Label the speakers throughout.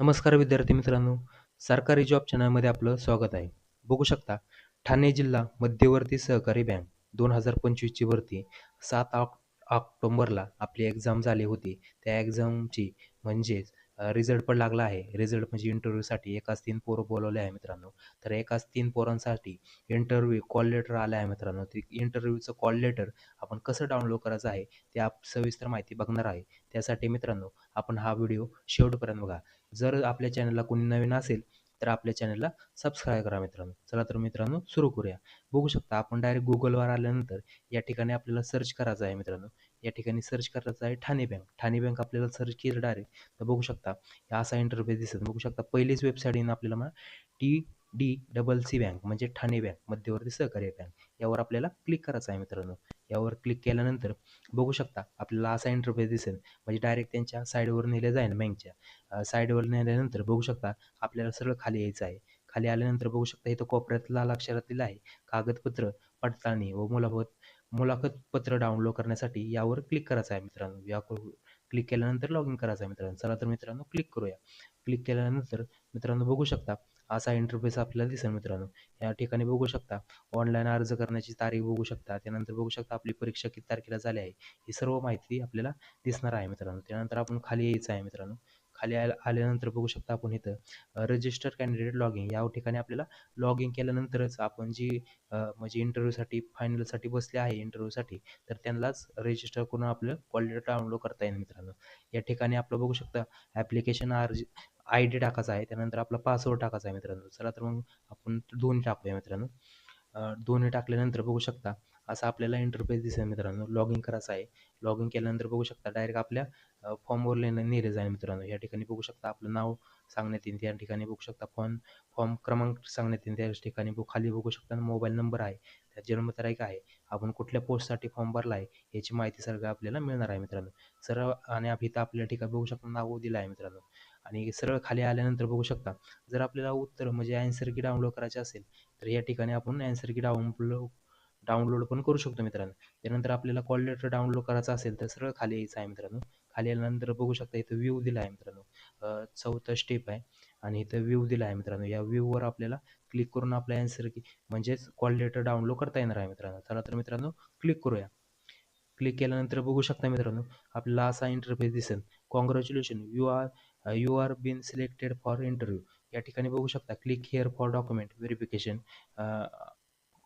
Speaker 1: नमस्कार विद्यार्थी मित्रांनो सरकारी जॉब चॅनलमध्ये आपलं स्वागत आहे. बघू शकता ठाणे जिल्हा मध्यवर्ती सहकारी बँक दोन हजार पंचवीसची भरती सात ऑक ऑक्टोंबरला आपली एक्झाम झाली होती. त्या एक्झामची म्हणजेच रिझल्ट पण लागला आहे. रिझल्ट म्हणजे इंटरव्ह्यूसाठी एकाच तीन पोरं बोलवले आहे मित्रांनो. तर एकाच तीन पोरांसाठी इंटरव्ह्यू कॉल लेटर आलं आहे मित्रांनो. ते इंटरव्ह्यूचं कॉल लेटर आपण कसं डाउनलोड करायचं आहे ते आप सविस्तर माहिती बघणार आहे. त्यासाठी मित्रांनो आपण हा व्हिडिओ शेवटपर्यंत बघा. जर आपल्या चॅनलला कोणी नवीन असेल तर आपल्या चॅनलला सबस्क्राईब करा मित्रांनो. चला तर मित्रांनो सुरू करूया. बघू शकता आपण डायरेक्ट गुगलवर आल्यानंतर या ठिकाणी आपल्याला सर्च करायचं आहे मित्रांनो. या ठिकाणी सर्च करायचं आहे ठाणे बँक ठाणे बँक आपल्याला सर्च केलं डायरेक्ट तर बघू शकता या असा इंटरफेस दिसत. बघू शकता पहिलीच वेबसाईट येईन आपल्याला मग T D double C bank म्हणजे ठाणे बँक मध्यवर्ती सहकारी बँक यावर आपल्याला क्लिक करायचं आहे मित्रांनो. यावर क्लिक केल्यानंतर बघू शकता आपल्याला असा इंटरफेस दिसेल. म्हणजे डायरेक्ट त्यांच्या साईडवर नेले जाईल बँकच्या साईडवर नेल्यानंतर बघू शकता आपल्याला सरळ खाली यायचं आहे. खाली आल्यानंतर बघू शकता इथं कोपऱ्यात लाल अक्षरात दिलं आहे कागदपत्र पडताळणी व मुलाखत मुलाखत पत्र डाउनलोड करण्यासाठी यावर क्लिक करायचं आहे मित्रांनो. या क्लिक केल्यानंतर लॉग इन करायचं आहे मित्रांनो. चला तर मित्रांनो क्लिक करूया. क्लिक केल्यानंतर मित्रांनो बघू शकता असा इंटरफेस आपल्याला दिसेल मित्रांनो. या ठिकाणी बघू शकता ऑनलाईन अर्ज करण्याची तारीख बघू शकता त्यानंतर बघू शकता आपली परीक्षा किती तारखेला झाली आहे ही सर्व माहिती आपल्याला दिसणार आहे मित्रांनो. त्यानंतर आपण खाली यायचं आहे मित्रांनो. खाली आल्या आल्यानंतर बघू शकता आपण इथं रजिस्टर कॅन्डिडेट लॉगिंग या ठिकाणी आपल्याला लॉग इन केल्यानंतरच आपण जी म्हणजे इंटरव्ह्यूसाठी फायनलसाठी बसले आहे इंटरव्ह्यूसाठी तर त्यांनाच रजिस्टर करून आपलं क्वालिटी डाउनलोड करता येईल मित्रांनो. या ठिकाणी आपलं बघू शकता ॲप्लिकेशन आर आय डी टाकायचा आहे त्यानंतर आपला पासवर्ड टाकायचा आहे मित्रांनो. चला तर मग आपण दोन्ही टाकूया मित्रांनो. दोन्ही टाकल्यानंतर बघू शकता असं आपल्याला इंटरफेस दिसेल मित्रांनो. लॉग इन करायचं आहे. लॉग इन केल्यानंतर बघू शकता डायरेक्ट आपल्या फॉर्मवर लेणं नेले जाईल मित्रांनो. या ठिकाणी बघू शकता आपलं नाव सांगण्यात येईल. त्या ठिकाणी बघू शकता फॉर्म फॉर्म क्रमांक सांगण्यात येईल. त्या ठिकाणी खाली बघू शकता मोबाईल नंबर आहे. त्या जन्मतारीख आहे आपण कुठल्या पोस्टसाठी फॉर्म भरला आहे याची माहिती सगळं आपल्याला मिळणार आहे मित्रांनो. सरळ आणि इथं आपल्या ठिकाणी बघू शकता नाव दिलं आहे मित्रांनो. आणि सरळ खाली आल्यानंतर बघू शकता जर आपल्याला उत्तर म्हणजे अँसर की डाउनलोड करायचे असेल तर या ठिकाणी आपण अँसर की डाउनलोड डाउनलोड पण करू शकतो मित्रांनो. त्यानंतर आपल्याला कॉल लेटर डाउनलोड करायचा असेल तर सरळ खाली यायचं आहे मित्रांनो. खाली आल्यानंतर बघू शकता इथं व्ह्यू दिला आहे मित्रांनो. चौथा स्टेप आहे आणि इथं व्ह्यू दिला आहे मित्रांनो. या व्ह्यूवर आपल्याला क्लिक करून आपला ॲन्सर की म्हणजेच कॉल लेटर डाउनलोड करता येणार आहे मित्रांनो. चला तर मित्रांनो क्लिक करूया. क्लिक केल्यानंतर बघू शकता मित्रांनो आपल्याला असा इंटरफेस दिसेल. Congratulation you are you are been selected for interview या ठिकाणी बघू शकता click here for document verification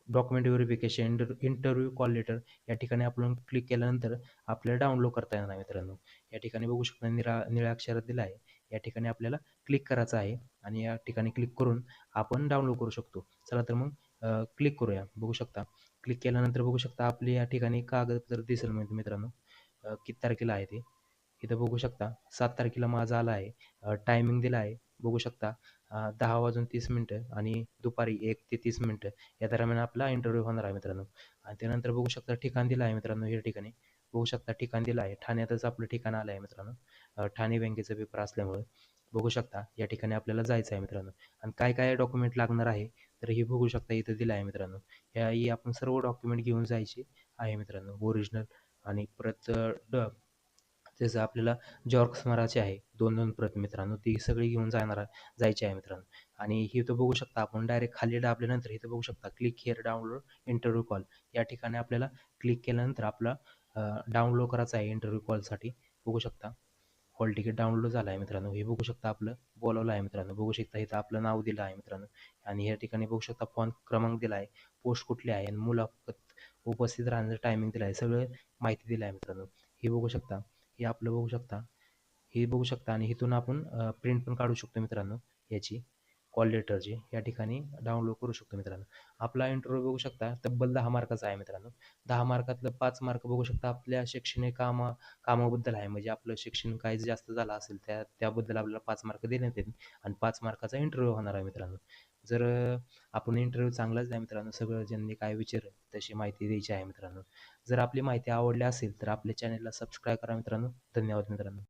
Speaker 1: document verification interview call letter या ठिकाणी आपण क्लिक केल्यानंतर आपल्याला डाउनलोड करता येणार मित्रांनो. या ठिकाणी बघू शकता निरा निळ्या अक्षरात दिला आहे. या ठिकाणी आपल्याला क्लिक करायचं आहे आणि या ठिकाणी क्लिक करून आपण डाउनलोड करू शकतो. चला तर मग क्लिक करूया. बघू शकता. क्लिक केल्यानंतर बघू शकता आपले या ठिकाणी कागदपत्र दिसेल म्हणजे मित्रांनो. किती तारखेला आहे ते? इथं बघू शकता. सात तारखेला माझा आला आहे. टायमिंग दिला आहे. बघू शकता. दहा वाजून तीस मिनटं आणि दुपारी एक ते तीस मिनटं या दरम्यान आपला इंटरव्ह्यू होणार आहे मित्रांनो. आणि त्यानंतर बघू शकता ठिकाण दिलं आहे मित्रांनो या ठिकाणी. बघू शकता ठिकाण दिलं आहे. ठाण्यातच आपलं ठिकाण आलं आहे मित्रांनो. ठाणे बँकेचा पेपर असल्यामुळे बघू शकता या ठिकाणी आपल्याला जायचं आहे मित्रांनो. आणि काय काय डॉक्युमेंट लागणार आहे तर हे बघू शकता इथं दिलं आहे मित्रांनो. ही आपण सर्व डॉक्युमेंट घेऊन जायचे आहे मित्रांनो. ओरिजिनल आणि परत ड जसं आपल्याला जॉर्क्स मारायचे आहे दोन दोन प्रत मित्रांनो ती सगळी घेऊन जाणार जायची आहे मित्रांनो. आणि ही तो बघू शकता आपण डायरेक्ट खाली दाबल्यानंतर इथं बघू शकता click here download interview call या ठिकाणी आपल्याला क्लिक केल्यानंतर आपला डाउनलोड करायचा आहे इंटरव्ह्यू कॉलसाठी बघू शकता. हॉल तिकीट डाउनलोड झालं आहे मित्रांनो. हे बघू शकता आपलं बोलावलं आहे मित्रांनो. बघू शकता इथं आपलं नाव दिलं आहे मित्रांनो. आणि या ठिकाणी बघू शकता फोन क्रमांक दिला आहे. पोस्ट कुठली आहे? आणि मुलाखत उपस्थित राहण्याचं टायमिंग दिलं आहे. सगळं माहिती दिलं आहे मित्रांनो. हे बघू शकता. हे आपलं बघू शकता. हे बघू शकता आणि इथून आपण प्रिंट पण काढू शकतो मित्रांनो याची. कॉल लेटरची या ठिकाणी डाउनलोड करू शकतो मित्रांनो. आपला इंटरव्ह्यू बघू शकता. तब्बल दहा मार्काचा आहे मित्रांनो. दहा मार्कातलं पाच मार्क बघू शकता. आपल्या शैक्षणिक कामा कामाबद्दल आहे. म्हणजे आपलं शिक्षण काय जास्त झालं असेल त्या त्याबद्दल आपल्याला पाच मार्क देण्यात येतील. आणि पाच मार्काचा इंटरव्ह्यू होणार आहे मित्रांनो. जर आपण इंटरव्ह्यू चांगलाच आहे मित्रांनो सगळं ज्यांनी काय विचार तशी माहिती द्यायची आहे मित्रांनो. जर आपली माहिती आवडली असेल तर आपल्या चॅनलला सबस्क्राईब करा मित्रांनो. धन्यवाद मित्रांनो.